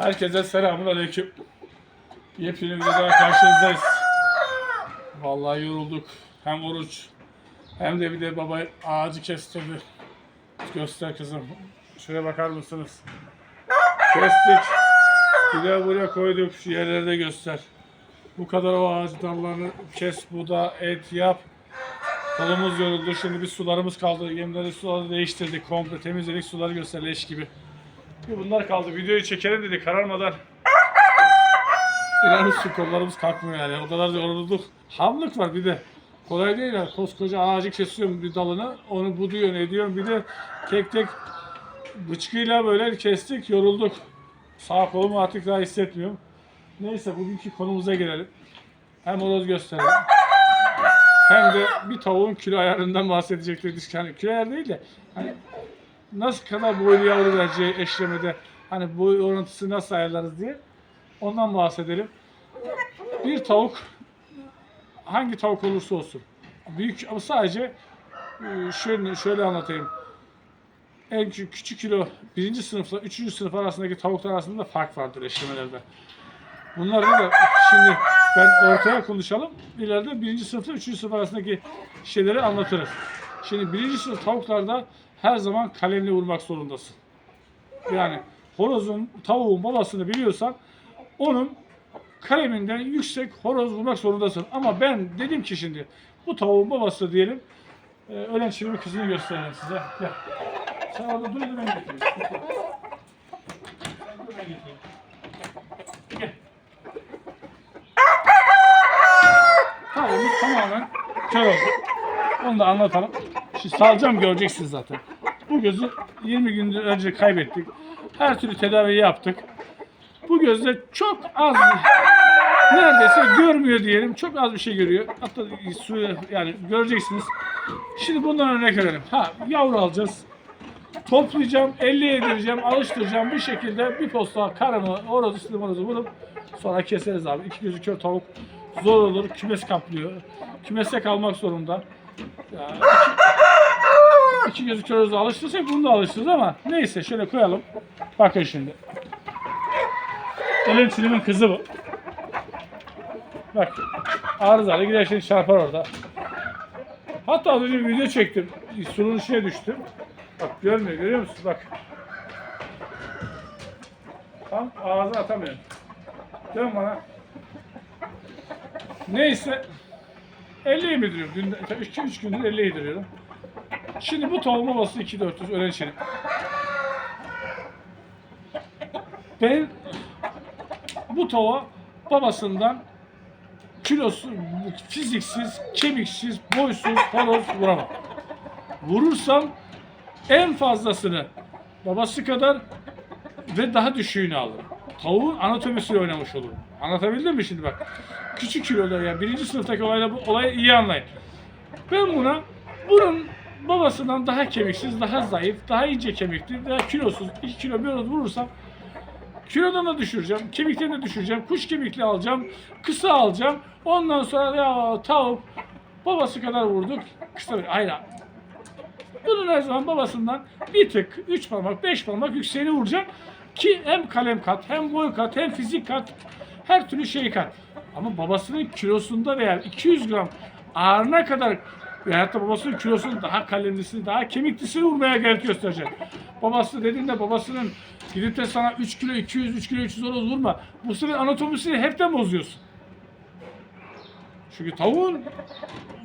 Herkese selamun aleyküm. Yepyeni bir daha karşınızdayız. Vallahi yorulduk. Hem oruç hem de bir de baba ağacı kestirdi. Göster kızım. Şuraya bakar mısınız? Kestik. Bir de buraya koyduk. Şu yerleri göster. Bu kadar o ağaç dallarını kes, buda, et yap. Kolumuz yoruldu. Şimdi bir sularımız kaldı. Yemleri suları değiştirdik. Komple temizledik. Suları göster leş gibi. Bunlar kaldı. Videoyu çekelim dedi kararmadan. İnanın su kollarımız kalkmıyor yani. O kadar da yorulduk. Hamlık var bir de. Kolay değil ya. Koskoca ağacı kesiyorum bir dalını. Onu buduyorsun ediyorsun. Bir de tek tek bıçkıyla böyle kestik. Yorulduk. Sağ kolumu artık daha hissetmiyorum. Neyse bugünkü konumuza gelelim. Hem horoz gösterelim. Hem de bir tavuğun kilo ayarından bahsedecektik. Yani kilo ayarı değil de hani nasıl kadar boylu yavru vereceği eşlemede hani boy orantısı nasıl ayarlarız diye ondan bahsedelim. Bir tavuk hangi tavuk olursa olsun büyük ama sadece e, şöyle şöyle anlatayım. En küçük, küçük kilo birinci sınıfla üçüncü sınıf arasındaki tavuklar arasında fark vardır eşlemelerde. Bunları da şimdi ben ortaya konuşalım. İleride birinci sınıfla üçüncü sınıf arasındaki şeyleri anlatırız. Şimdi birinci sınıf tavuklarda her zaman kalemle vurmak zorundasın. Yani horozun, tavuğun babasını biliyorsan onun kaleminden yüksek horoz vurmak zorundasın. Ama ben dedim ki şimdi bu tavuğun babası diyelim e, ölen çilimin kızını göstereyim size. Gel. Sen orada dur ben getireyim. Dur ben getireyim. Gel. Tavuğumuz tamamen kör oldu. Onu da anlatalım. Şimdi salacağım göreceksiniz zaten. Bu gözü 20 gün önce kaybettik. Her türlü tedavi yaptık. Bu gözde çok az neredeyse görmüyor diyelim. Çok az bir şey görüyor. Hatta suyu yani göreceksiniz. Şimdi bundan örnek verelim. Ha yavru alacağız. Toplayacağım, 50 yedireceğim, alıştıracağım. Bu şekilde bir posta horozu, istedim horozu bulup sonra keseriz abi. İki gözü kör tavuk zor olur. Kümes kaplıyor. Kümeste kalmak zorunda. Ya, iki gözü kör horozu alıştırsak bunu da alıştırırız ama neyse şöyle koyalım. Bakın şimdi. Elin kızı bu. Bak arızalı gider şimdi çarpar orada. Hatta az önce bir video çektim. Surun içine düştüm. Bak görmüyor görüyor musun? Bak. Tam ağzına atamıyorum. Dön bana. Neyse. 50 yediriyorum. Dün 2-3 gündür 50 yediriyorum. Şimdi bu tavuğun babası 2400 ölen şirin. Ben bu tavuğa babasından kilosu fiziksiz, kemiksiz, boysuz, horoz vuramam. Vurursam en fazlasını babası kadar ve daha düşüğünü alırım. Tavuğun anatomisiyle oynamış olurum. Anlatabildim mi şimdi bak? Küçük kiloda yani birinci sınıftaki olayla bu olayı iyi anlayın. Ben buna bunun babasından daha kemiksiz, daha zayıf, daha ince kemikli, daha kilosuz 2 kilo bir horoz vurursam Kilodan da düşüreceğim, kemiklerini de düşüreceğim, kuş kemikli alacağım, kısa alacağım. Ondan sonra ya tavuk babası kadar vurduk. Kısa bir hayır. Bunun her zaman babasından bir tık, üç parmak, beş parmak yükseğini vuracağım. Ki hem kalem kat, hem boy kat, hem fizik kat, her türlü şey kat. Ama babasının kilosunda veya 200 gram ağırına kadar veyahut da babasının kilosunun daha kalemlisini, daha kemiklisini vurmaya gayret gösterecek. Babası dediğinde babasının gidip de sana 3 kilo 200, 3 kilo 300 horoz vurma. Bu sefer anatomisini hepten bozuyorsun. Çünkü tavuğun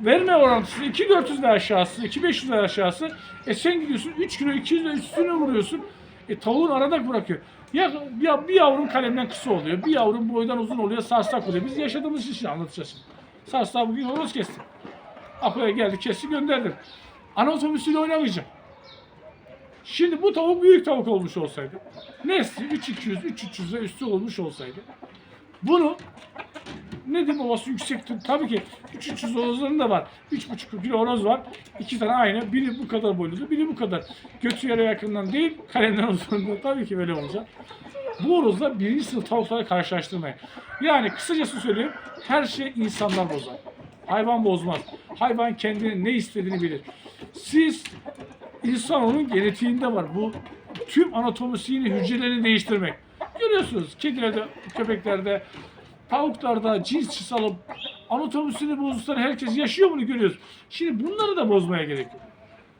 verme orantısı 2400 ve aşağısı, 2500 ve aşağısı. E sen gidiyorsun 3 kilo 200 ve üstüne vuruyorsun. E tavuğun arada bırakıyor. Ya, ya bir yavrun kalemden kısa oluyor, bir yavrun boydan uzun oluyor, sarsak oluyor. Biz yaşadığımız işi anlatacağız şimdi. Sarsak bugün horoz kestim. Apo'ya geldi, kesti gönderdim. Anatomisiyle oynamayacağım. Şimdi bu tavuk büyük tavuk olmuş olsaydı, nesli 3200, 3300 ve üstü olmuş olsaydı, bunu nedir babası yüksektir. Tabii ki 300 horozların da var. 3,5 kilo horoz var. İki tane aynı. Biri bu kadar boyludur, biri bu kadar. Götü yere yakından değil, kalemden uzunluğunda. Tabii ki böyle olacak. Bu horozla birinci sınıf tavukları karşılaştırmayın. Yani kısacası söyleyeyim, her şey insanlar bozar. Hayvan bozmaz. Hayvan kendini ne istediğini bilir. Siz insan onun genetiğinde var. Bu tüm anatomisiyle hücrelerini değiştirmek. Görüyorsunuz kedilerde, köpeklerde, tavuklarda cins çısalım anatomisini bozukları herkes yaşıyor bunu görüyoruz. Şimdi bunları da bozmaya gerek yok.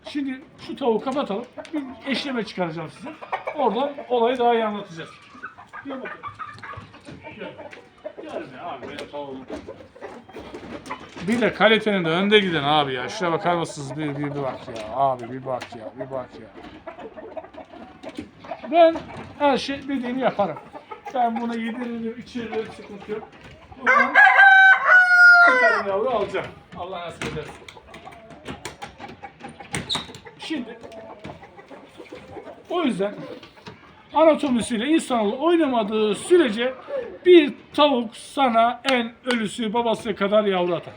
Şimdi şu tavuğu kapatalım. Bir eşleme çıkaracağım size. Oradan olayı daha iyi anlatacağız. Gel bakalım. Gel. Gel be abi tavuğum. Bir de kalitenin de önde giden abi ya. Şuna bakar mısınız? Bir, bir, bir bak ya. Abi bir bak ya. Bir bak ya. Ben her şey dediğini yaparım. Ben bunu yediririm, içiririm, sıkıntı yok. Buradan bir yavru alacağım. Allah nasip ederse. Şimdi o yüzden anatomisiyle insanoğlu oynamadığı sürece bir tavuk sana en ölüsü babası kadar yavru atar.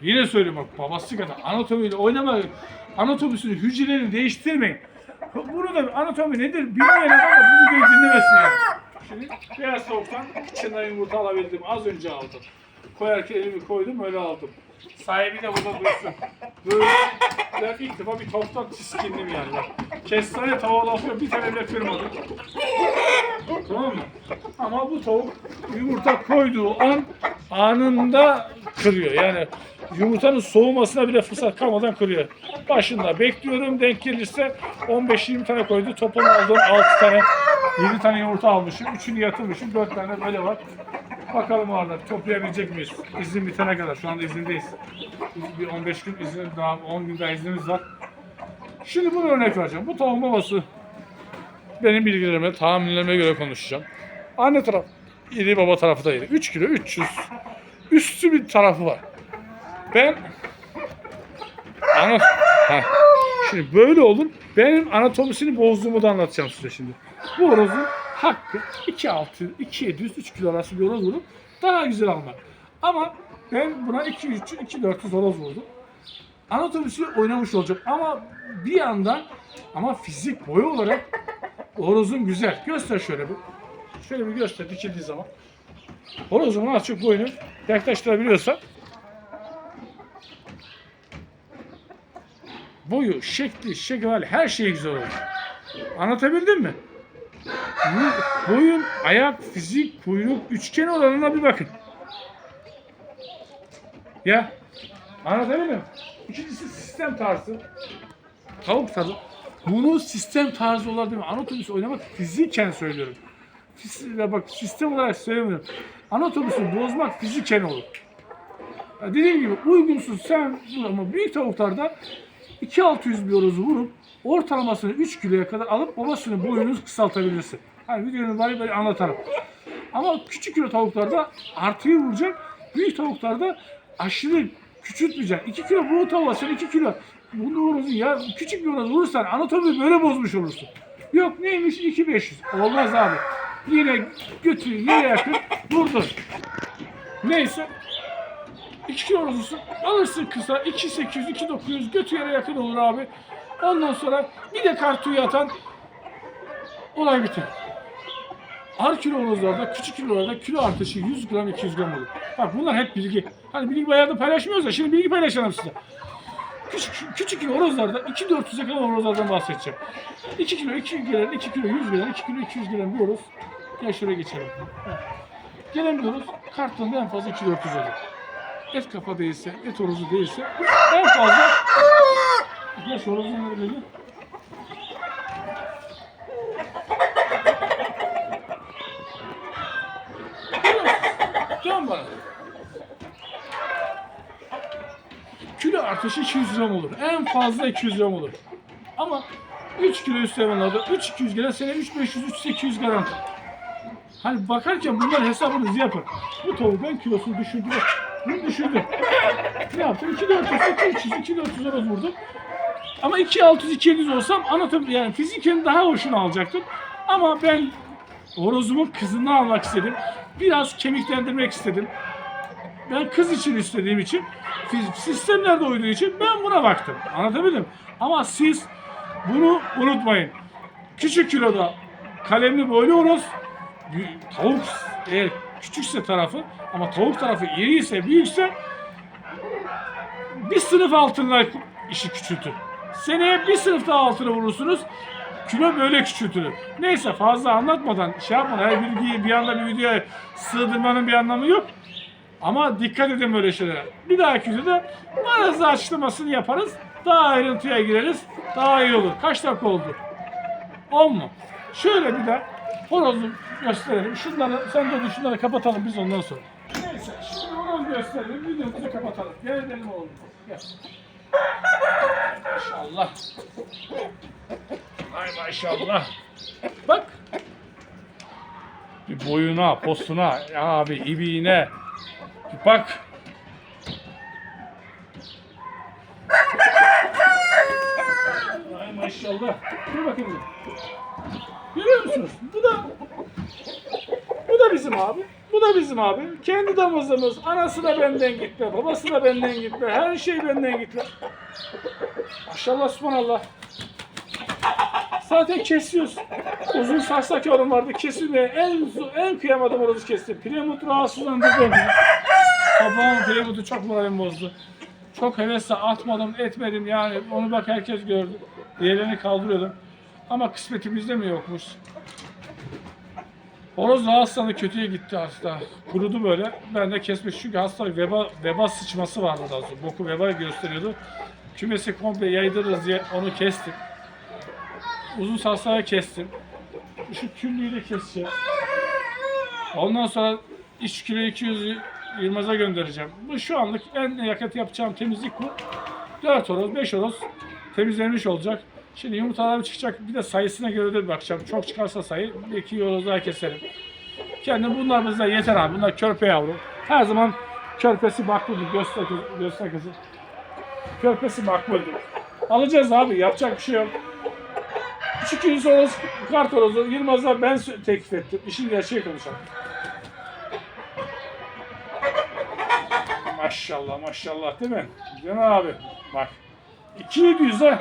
Yine söylüyorum bak babası kadar anatomiyle oynama anatomisini hücrelerini değiştirmeyin. Bunu da anatomi nedir bilmeyen adam da bu videoyu dinlemesin yani. Şimdi beyaz tavuktan içinden yumurta alabildim. Az önce aldım. Koyarken elimi koydum öyle aldım. Sahibi de burada duysun. Böyle ben ilk defa bir tavuktan tiskindim yani. Kestane tavuğa laf yok bir tane bile kırmadım. Tamam mı? Ama bu tavuk yumurta koyduğu an anında kırıyor. Yani yumurtanın soğumasına bile fırsat kalmadan kırıyor. Başında bekliyorum denk gelirse 15-20 tane koydu. Toplam aldığım 6 tane 7 tane yumurta almışım. 3'ünü yatırmışım. 4 tane böyle var. Bakalım orada toplayabilecek miyiz? İzin bitene kadar. Şu anda izindeyiz. Bir 15 gün izin, daha 10 gün daha iznimiz var. Şimdi bunu örnek vereceğim. Bu tavuğun babası benim bilgilerime, tahminlerime göre konuşacağım. Anne taraf iri, baba tarafı da iri. 3 kilo 300. Üstü bir tarafı var. Ben ana. Şimdi böyle olur. Benim anatomisini bozduğumu da anlatacağım size şimdi. Bu horozun hakkı 2.6, 2.700, 3 kilo arası bir horoz vurup daha güzel almak. Ama ben buna 2.300, 2.400 horoz vurdum. Anatomisi oynamış olacak ama bir yandan ama fizik boyu olarak horozun güzel. Göster şöyle bir. Şöyle bir göster dikildiği zaman. Horozun az çok boyunu yaklaştırabiliyorsa boyu, şekli, şekli, her şey güzel olur. Anlatabildim mi? Boyun, ayak, fizik, kuyruk, üçgen oranına bir bakın. Ya anlatabildim mi? İkincisi sistem tarzı. Tavuk tarzı. Bunu sistem tarzı olarak değil mi? Anatomisi oynamak fiziken söylüyorum. Fiz- bak sistem olarak söylemiyorum. Anatomisi bozmak fiziken olur. Ya dediğim gibi uygunsuz sen ama büyük tavuklarda 2600 bir horozu vurup ortalamasını 3 kiloya kadar alıp babasının boyunu kısaltabilirsin. Hani videonun bari böyle anlatarım. Ama küçük kilo tavuklarda artıyı vuracak. Büyük tavuklarda aşırı küçültmeyeceksin. 2 kilo bu tavuğa sen 2 kilo bunu horozu ya küçük bir horoz vurursan anatomiyi böyle bozmuş olursun. Yok neymiş 2500. Olmaz abi. Yine götür yine yakın vurdun. Neyse 2 kilo horozusun. Alırsın kısa 2800 2900 götü yere yakın olur abi. Ondan sonra bir de kartuyu atan olay biter. Ağır kilo horozlarda, küçük kilolarda kilo artışı 100 gram 200 gram olur. Bak bunlar hep bilgi. Hani bilgi bayağı paylaşmıyoruz da şimdi bilgi paylaşalım size. Küçük, küçük kilo horozlarda 2-400'e kadar horozlardan bahsedeceğim. 2 kilo 2 gelen, 2 kilo 100 gelen, 2 kilo 200 gelen bir horoz. Gel şuraya geçelim. Heh. Gelen bir horoz kartonda en fazla 2-400 olur. Et kafa değilse, et horozu değilse en fazla Gel şu horozun nerede? Bana. Kilo artışı 200 gram olur. En fazla 200 gram olur. Ama 3 kilo üstü hayvanlarda 3 200 gelen sene 3 500 3 800 garanti. Hani bakarken bunların hesabınızı yapın. Bu tavuk ben kilosunu düşürdü. Bunu düşürdü. Ne yaptım? 2 400 2 300 2 400 horoz vurdum. Ama 2 600 2 700 olsam anatom yani fiziken daha hoşunu alacaktım. Ama ben horozumun kızını almak istedim. Biraz kemiklendirmek istedim. Ben kız için istediğim için sistemlerde uyduğu için ben buna baktım. Anlatabildim. Ama siz bunu unutmayın. Küçük kiloda kalemli boylu horoz büyük- tavuk eğer küçükse tarafı ama tavuk tarafı iri ise büyükse bir sınıf altına işi küçültür. Seneye bir sınıf daha altına vurursunuz. Kilo böyle küçültülür. Neyse fazla anlatmadan şey yapmadan her bilgiyi bir anda bir videoya sığdırmanın bir anlamı yok. Ama dikkat edin böyle şeylere. Bir dahaki videoda biraz açıklamasını yaparız. Daha ayrıntıya gireriz. Daha iyi olur. Kaç dakika oldu? 10 mu? Şöyle bir de horozu gösterelim. Şunları sen de şunları kapatalım biz ondan sonra. Neyse şimdi horoz gösterelim. Videomuzu kapatalım. Gel edelim oğlum. Gel. Maşallah. Ay maşallah. Bak. Bir boyuna, posuna, ya abi ibiğine. Bir bak. Ay maşallah. Dur bakayım. Görüyor musunuz? Bu da bu da bizim abi. Bu da bizim abi. Kendi damızımız. Anası da benden gitme. Babası da benden gitme. Her şey benden gitme. Maşallah subhanallah. Zaten kesiyoruz. Uzun saçtaki oğlum vardı. Kesilmeye en en kıyamadım orası kestim. Pilemut rahatsızlandı beni. Babam Pilemut'u çok moralim bozdu. Çok hevesle atmadım, etmedim yani. Onu bak herkes gördü. Diğerlerini kaldırıyordum. Ama kısmetimizde mi yokmuş? Horoz hastalığı kötüye gitti hasta. Kurudu böyle. Ben de kesmiş çünkü hastalık veba, veba sıçması vardı daha sonra. Boku veba gösteriyordu. Kümesi komple yaydırırız diye onu kestim. Uzun saçları kestim. Şu küllüyü de keseceğim. Ondan sonra iç kilo 200 Yılmaz'a göndereceğim. Bu şu anlık en yakıt yapacağım temizlik bu. 4 horoz, 5 horoz temizlenmiş olacak. Şimdi yumurtalar çıkacak. Bir de sayısına göre de bakacağım. Çok çıkarsa sayı bir iki horoz daha keserim. Kendim bunlar bize yeter abi. Bunlar körpe yavru. Her zaman körpesi makbuldür. Göster, göster kızı. Körpesi makbuldür. Alacağız abi. Yapacak bir şey yok. Yüz horoz, kart horozu Yılmaz'a ben teklif ettim. İşin gerçeği konuşalım. Maşallah maşallah değil mi? Can abi bak. 2700'e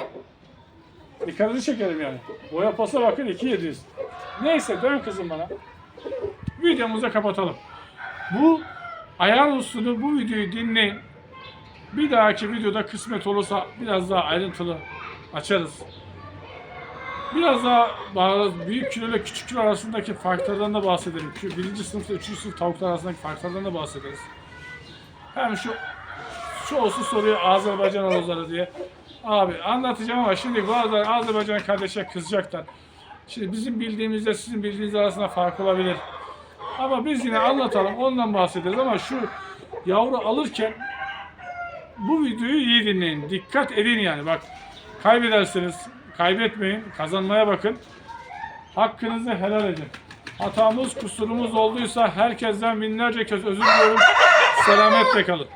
dikkatini çekelim yani. Boya pasa bakın 2700. Neyse dön kızım bana. Videomuzu kapatalım. Bu ayar usulü bu videoyu dinleyin. Bir dahaki videoda kısmet olursa biraz daha ayrıntılı açarız. Biraz daha büyük kilo ile küçük kilo arasındaki farklardan da bahsedelim. Şu birinci sınıfta üçüncü sınıf tavuklar arasındaki farklardan da bahsederiz. Hem şu şu olsun soruyor Azerbaycan horozları diye. Abi anlatacağım ama şimdi bazı Azerbaycan kardeşler kızacaklar. Şimdi bizim bildiğimizle sizin bildiğiniz arasında fark olabilir. Ama biz yine anlatalım ondan bahsederiz ama şu yavru alırken bu videoyu iyi dinleyin. Dikkat edin yani bak. Kaybederseniz kaybetmeyin. Kazanmaya bakın. Hakkınızı helal edin. Hatamız, kusurumuz olduysa herkesten binlerce kez özür diliyorum. Selametle kalın.